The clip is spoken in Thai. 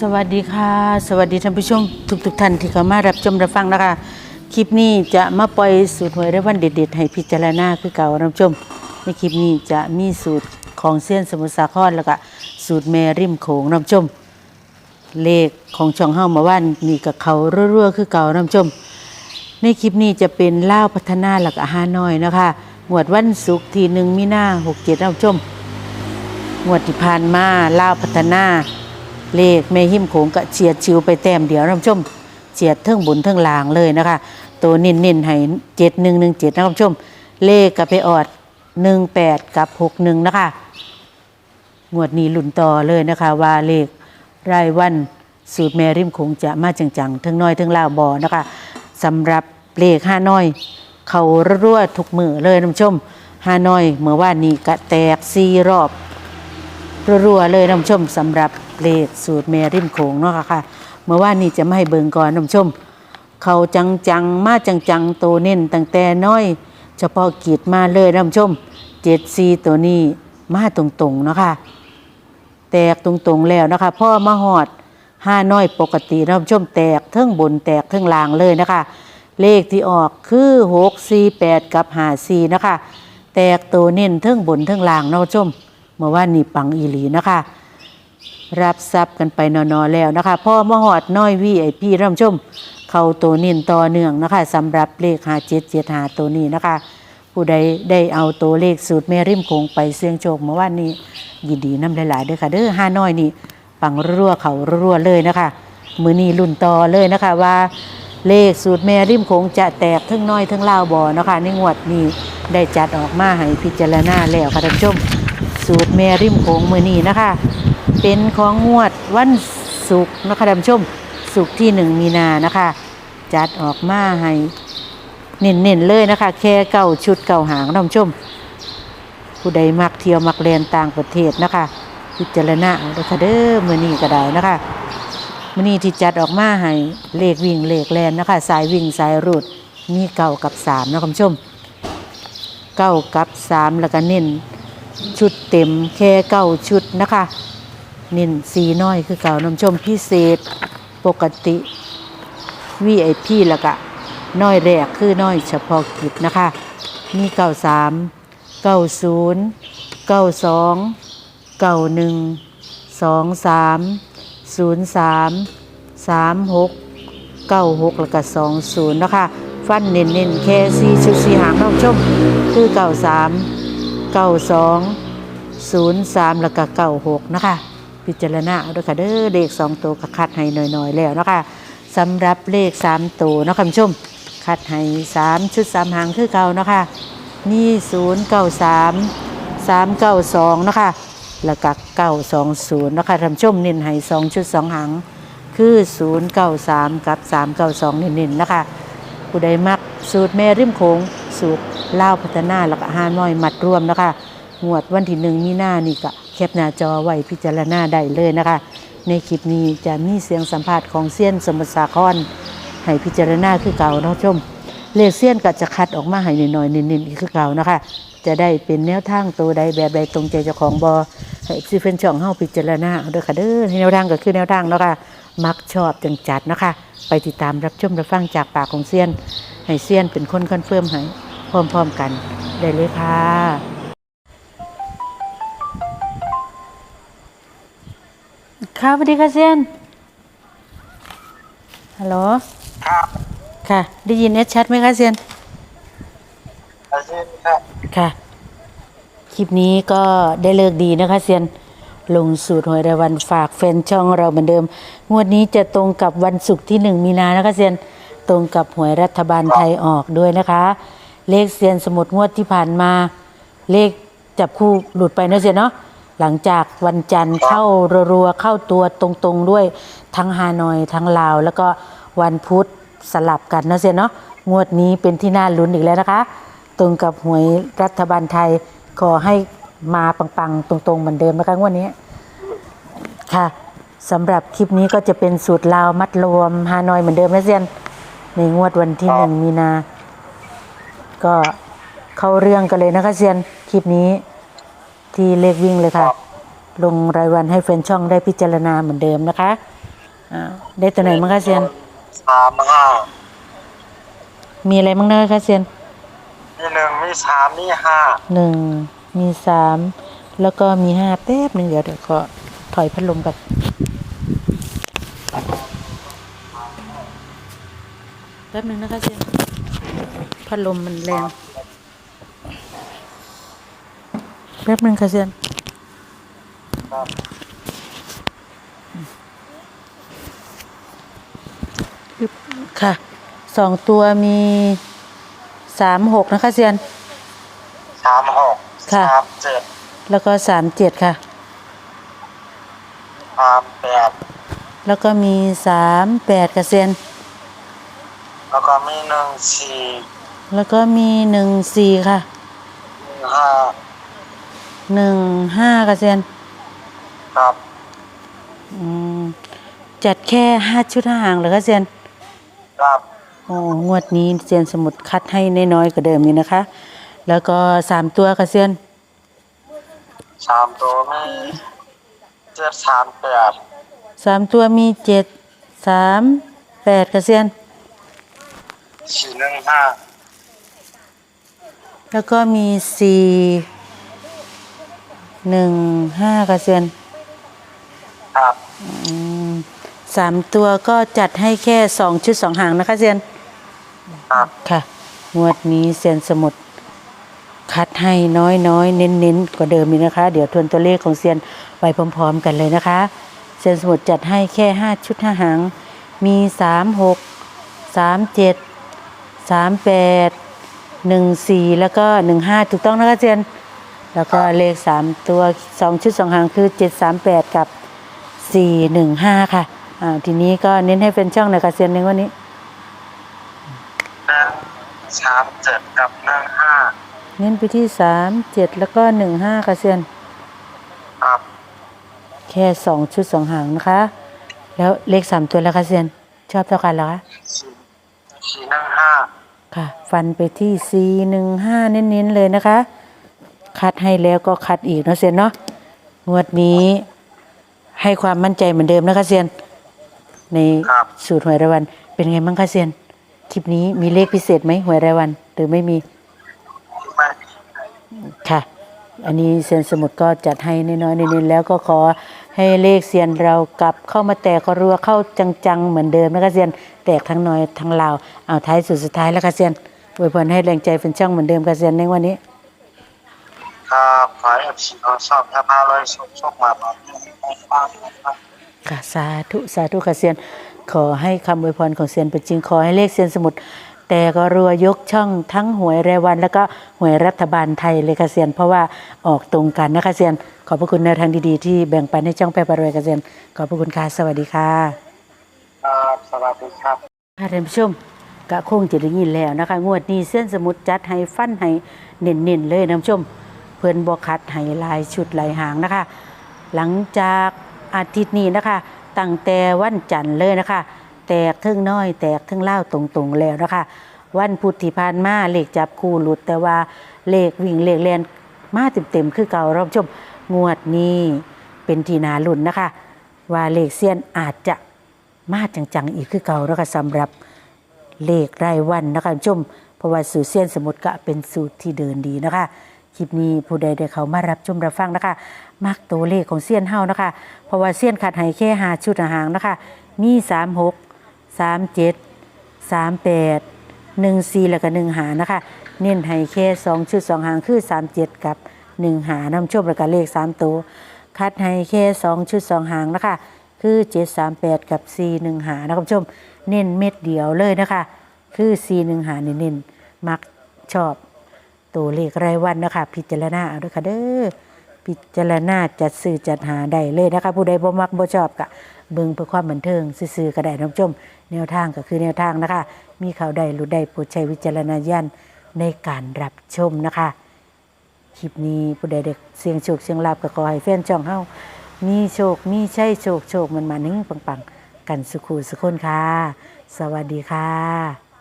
สวัสดีค่ะ สวัสดีท่านผู้ชมทุกๆทท่านที่เข้ามารับชมรับฟังนะคะ คลิปนี้จะมาปล่อยสูตรหวยรายวันเด็ดๆ ให้พิจารณาคือเก่าท่านผู้ชม ในคลิปนี้จะมีสูตรของเส้นสมุทรสาครแล้วก็สูตรแม่ริมโขงท่านผู้ชม เลขของช่องเฮามาว่านนี่กับเขารั่วๆคือเก่าท่านผู้ชม ในคลิปนี้จะเป็นเล่าพัฒนาหลักอาหารน้อยนะคะงวดวันศุกร์ที่หนึ่งมีนาหกเจ็ดท่านผู้ชมงวดที่ผ่านมาเล่าพัฒนา เลขแม่หิมโขงก็เฉียดชิวไปแต้มเดียวท่านผู้ชมเฉียดเทิงบุญเทิงลางเลยนะคะ ตัวเน้นให้เจ็ดหนึ่งหนึ่งเจ็ดท่านผู้ชม เลขกับไปออดหนึ่งแปดกับหกหนึ่งนะคะงวดนี้ลุ่นต่อเลยนะคะ ว่าเลขรายวันสูตรแม่ริมคงจะมาจังๆทั้งน้อยทั้งลาวบอนะคะสำหรับเลขห้าน้อย เขารั่วทุกมือเลยท่านผู้ชมห้าน้อยเมื่อว่านนี้กะแตกซีรอบ รัวๆเลยท่านผู้ชมสำหรับ เลขสูตรแม่ริมโขงเนาะค่ะค่ะเมื่อว่านนี้จะไม่ให้เบิงก่อนนผู้ชม เขาจังๆมาจังๆโตเน้นตั้งแต่น้อย เฉพาะกีดมาเลยนผู้ชมเจ็ดซีตัวนี้มาตรงๆเนาะค่ะแตกตรงๆแล้วนะคะพ่อมาหอดห้าน้อยปกตินผู้ชมแตกเทิงบนแตกเทิงล่างเลยนะคะ เลขที่ออกคือหกสี่แปดกับห้าสี่นะคะ แตกตัวเน้นเทิงบนเทิงล่างนาะท่านผู้ชมเมื่อว่านี่ปังอีหลีนะคะ รับทรัพย์กันไปนอนๆแล้วนะคะพ่อมหอดน้อยวีไอพี่ท่านผู้ชม เข้าตัวเน้นต่อเนื่องนะคะสำหรับเลขหาเจ็ดเจ็ดหาตัวนี้นะคะ ผู้ใดได้เอาตัวเลขสูตรแม่ริมโขงไปเสี่ยงโชคเมื่อวานนี้ยินดีน้ำหลายๆด้อค่ะเด้อห้าน้อยนี่ปังรั่วเขารั่วเลยนะคะมือนี้รุ่นต่อเลยนะคะว่าเลขสูตรแม่ริมโขงจะแตกทั้งน้อยทั้งเล่าวบอนะคะในงวดนี้ได้จัดออกมาให้พิจารณาแล้วค่ะท่านผู้ชม สูตรแม่ริมโขงมือนี้นะคะ เป็นของงวดวันศุกร์นะคะท่านผู้ชมศุกร์ที่หนึ่งมีนานะคะ จัดออกมาให้เน้นๆเลยนะคะ แค่เก้าชุดเก้าหางท่านผู้ชม ผู้ใดมักเที่ยวมักเรียนต่างประเทศนะคะ พิจารณาเอาเด้อค่ะเด้อมือนี้ก็ได้นะคะมือนี้ที่จัดออกมาให้เลขวิ่งเลขแลนนะคะ สายวิ่งสายรูดมีเก้ากับสามนะคุณผู้ชมเก้ากับสามแล้วก็เน้นชุดเต็มแค่เก้าชุดนะคะ เน้นสีน้อยคือเก่าน้ำชมพิเศษปกติ VIP แล้วก็น้อยแรกคือน้อยเฉพาะกิจนะคะ มีเก้าสามเก้าศูนย์เก้าสองเก้าหนึ่งสองสามศูนย์สามสามหกเก้าหกแล้วก็สองศูนย์นะคะ ฟันเน้นเน้นแค่สี่ชุดสี่หางน้องชมคือเก้าสามเก้าสองศูนย์สามแล้วก็เก้าหกนะคะ พิจารณาเอาด้วยค่ะเด้อเลขสองตัวก็คัดให้หน่อยๆแล้วนะคะสำหรับเลขสามตัวนะคุณผู้ชมคัดให้สามชุดสามหางคือเก่านะคะมีศูนย์เก้าสามสามเก้าสองนะคะแล้วก็เก้าสองศูนย์นะคะท่านผู้ชมเน้นให้สองชุดสองหางคือศูนย์เก้าสามกับสามเก้าสองเน้นๆนะคะผู้ใดมักสูตรแม่ริมโขงสูตรเล่าพัฒนาแล้วก็อาหารน้อยมัดรวมนะคะงวดวันที่หนึ่งมีหน้านี่ก็ แคปหน้าจอไว้พิจารณาได้เลยนะคะ ในคลิปนี้จะมีเสียงสัมภาษณ์ของเซียนสมุทรสาครให้พิจารณาคือเก่าเนาะชม เลขเซียนก็จะคัดออกมาให้หน่อยๆน้นๆอีกคือเก่านะคะ จะได้เป็นแนวทางตัวใดแบบใดตรงใจเจ้าของบอให้ซีเฟนช่องเฮาพิจารณาเอาด้อค่ะเด้อแนวทางก็คือแนวทางเนาะค่ะมักชอบจังจัดนะคะ ไปติดตามรับชมรับฟังจากปากของเซียนให้เซียนเป็นคนคอนเฟิร์มให้พร้อมๆกันได้เลยค่ะ ค่ะสวัสดีค่ะเซียนฮัลโหลครับค่ะ ได้ยินเอสชัดไหมคะเซียนอาเซียนครับค่ะ คลิปนี้ก็ได้เลิกดีนะคะเซียน ลงสูตรหวยรายวันฝากแฟนช่องเราเหมือนเดิม งวดนี้จะตรงกับวันศุกร์ที่หนึ่งมีนานะคะเซียน ตรงกับหวยรัฐบาลไทยออกด้วยนะคะ เลขเซียนสมุดงวดที่ผ่านมา เลขจับคู่หลุดไปนะเซียนเนาะ หลังจากวันจันทร์เข้ารัวๆเข้าตัวตรงๆด้วยทั้งฮานอยทั้งลาว แล้วก็วันพุธสลับกันนะเซียนเนาะงวดนี้เป็นที่น่าลุ้นอีกแล้วนะคะ ตรงกับหวยรัฐบาลไทยขอให้มาปังๆ ตรงๆเหมือนเดิมนะคะงวดนี้ค่ะสำหรับคลิปนี้ก็จะเป็นสูตรลาวมัดรวมฮานอยเหมือนเดิมนะเซียน ในงวดวันที่หนึ่งมีนา ก็เข้าเรื่องกันเลยนะคะเซียนคลิปนี้ ที่เลขวิ่งเลยค่ะ ลงรายวันให้แฟนช่องได้พิจารณาเหมือนเดิมนะคะอ่าได้ตัวไหนมั้งคะเซียนสามห้ามีอะไรมั้งนะคะเซียนมีหนึ่งมีสามมีห้าหนึ่งมีสามแล้วก็มีห้าแป๊บหนึ่งเดี๋ยวเดี๋ยวขอถอยพัดลมกันแป๊บหนึ่งนะคะเซียนพัดลมมันแรง แป๊บหนึ่งค่ะเซียนครับค่ะสองตัวมีสามหกนะคะเซียนสามหกค่ะสามเจ็ดแล้วก็สามเจ็ดค่ะสามแปดแล้วก็มีสามแปดค่ะเซียน แล้วก็มีหนึ่งสี่แล้วก็มีหนึ่งสี่ค่ะหนึ่งห้า หนึ่งห้าค่ะเซียนครับอืมจัดแค่ห้าชุดห้าหางเหรอคะเซียนครับโอ้งวดนี้เซียนสมุดคัดให้น้อยๆกว่าเดิมนี่นะคะ แล้วก็สามตัวค่ะเซียนสามตัวมีเจ็ดสามแปดสามตัวมีเจ็ดสามแปดค่ะเซียนสี่หนึ่งห้าแล้วก็มีสี่ หนึ่งห้าค่ะเซียนครับอืมสามตัวก็จัดให้แค่สองชุดสองหางนะคะเซียนครับค่ะ งวดนี้เซียนสมุดคัดให้น้อยน้อยๆเน้นเน้นๆกว่าเดิมอีกนะคะ เดี๋ยวทวนตัวเลขของเซียนไปพร้อม ๆ กันเลยนะคะ เซียนสมุดจัดให้แค่ห้าชุดห้าหาง มีสามหกสามเจ็ดสามแปดหนึ่งสี่แล้วก็หนึ่งห้าถูกต้องนะคะเซียน แล้วก็เลขสามตัวสองชุดสองหางคือเจ็ดสามแปดกับสี่หนึ่งห้าค่ะอ่าทีนี้ก็เน้นให้เป็นช่องหน่อยค่ะเซียนในวันนี้หนึ่งสามเจ็ดกับหนึ่งห้าเน้นไปที่สามเจ็ดแล้วก็หนึ่งห้าค่ะเซียนครับแค่สองชุดสองหางนะคะ แล้วเลขสามตัวแล้วค่ะเซียน ชอบเท่ากันเหรอคะสี่สี่หนึ่งห้าค่ะ ฟันไปที่สี่หนึ่งห้าเน้นๆเลยนะคะ คัดให้แล้วก็คัดอีกเนาะเซียนเนาะงวดนี้ให้ความมั่นใจเหมือนเดิมนะคะเซียน ในสูตรหวยรายวัน เป็นไงบ้างคะเซียนคลิปนี้มีเลขพิเศษไหมหวยรายวัน หรือไม่มีไม่ค่ะ อันนี้เซียนสมุดก็จัดให้น้อยๆเน้นๆแล้วก็ขอให้เลขเซียนเรากลับเข้ามาแตกก็รัวเข้าจังๆเหมือนเดิมนะคะเซียนแตกทั้งน้อยทั้งลาวเอาท้ายสุดสุดท้ายแล้วค่ะเซียนอวยพรให้แรงใจเป็นช่องเหมือนเดิมค่ะเซียนในวันนี้ ครับขอให้เอฟซีเขาชอบถ้าพาเลยชกชกมาบบนี้บ้างนะครับค่ะสาธุสาธุค่ะเซียน ขอให้คำอวยพรของเซียนเป็นจริงขอให้เลขเซียนสมุดแต่ก็รัวยกช่องทั้งหวยรายวัน แล้วก็หวยรัฐบาลไทยเลยค่ะเซียน เพราะว่าออกตรงกันนะคะเซียน ขอบพระคุณในทางดีๆ ที่แบ่งปันให้ช่องแปรปรวยค่ะเซียน ขอบพระคุณค่ะสวัสดีค่ะครับสวัสดีครับค่ะท่านผู้ชมกะคงจะได้ยินแล้วนะคะ งวดนี้เส้นสมุดจัดให้ฟันให้เน้นๆเลยนะท่านผู้ชม เพื่อนบอคัดให้หลายชุดหลายหางนะคะ หลังจากอาทิตย์นี้นะคะตั้งแต่วันจันทร์เลยนะคะ แตกครึ่งน้อย แตกครึ่งเล่าตรงๆแล้วนะคะ วันพุธที่ผ่านมาเลขจับคู่หลุดแต่ว่าเลขวิ่งเลขเลียนมาเต็มๆคือเก่าเราชมงวดนี้เป็นทีนาลุ่นนะคะ ว่าเลขเซียนอาจจะมาจังๆอีกคือเก่าแล้วก็สำหรับเลขรายวันนะคะท่านผู้ชมเพราะว่าสูตรเสี้ยนสมุดก็เป็นสูตรที่เดินดีนะคะ ลิปนี้ผู้ใดได้เขามารับชมรับฟังนะคะ มักตัวเลขของเสี้ยนเฮานะคะ เพราะว่าเสี้ยนขัดให้แค่หาชุดหางนะคะ มี 3 6 3 7 3 8 1 4แล้วก็1หานะคะ เน้นให้แค่2ชุด2หางคือ 3 7 กับ 1 หานำชมแล้วก็เลข3ตัวคัดให้แค่2ชุด2หางนะคะ คือ 738 กับ 4 1 หานะครับชม เน้นเม็ดเดียวเลยนะคะ คือ 4 1 หาเน้นๆมักชอบ ตัวเลขรายวันนะคะพิจารณาเอาด้วยค่ะเด้อพิจารณาจัดซื้อจัดหาได้เลยนะคะผู้ใดบ่มักบ่ชอบกะเบิ่งเพื่อความบันเทิงซื้อๆก็ได้น้องชมแนวทางก็คือแนวทางนะคะ มีข่าวใดรู้ใดโปรดใช้วิจารณญาณในการรับชมนะคะคลิปนี้ผู้ใดเด็กเสียงโชคเสียงลาบก็ขอให้แฟนช่องเฮามีโชคมีใช่โชคโชคมันมานิ่งปังๆ กันสุขูสุขคนค่ะ สวัสดีค่ะ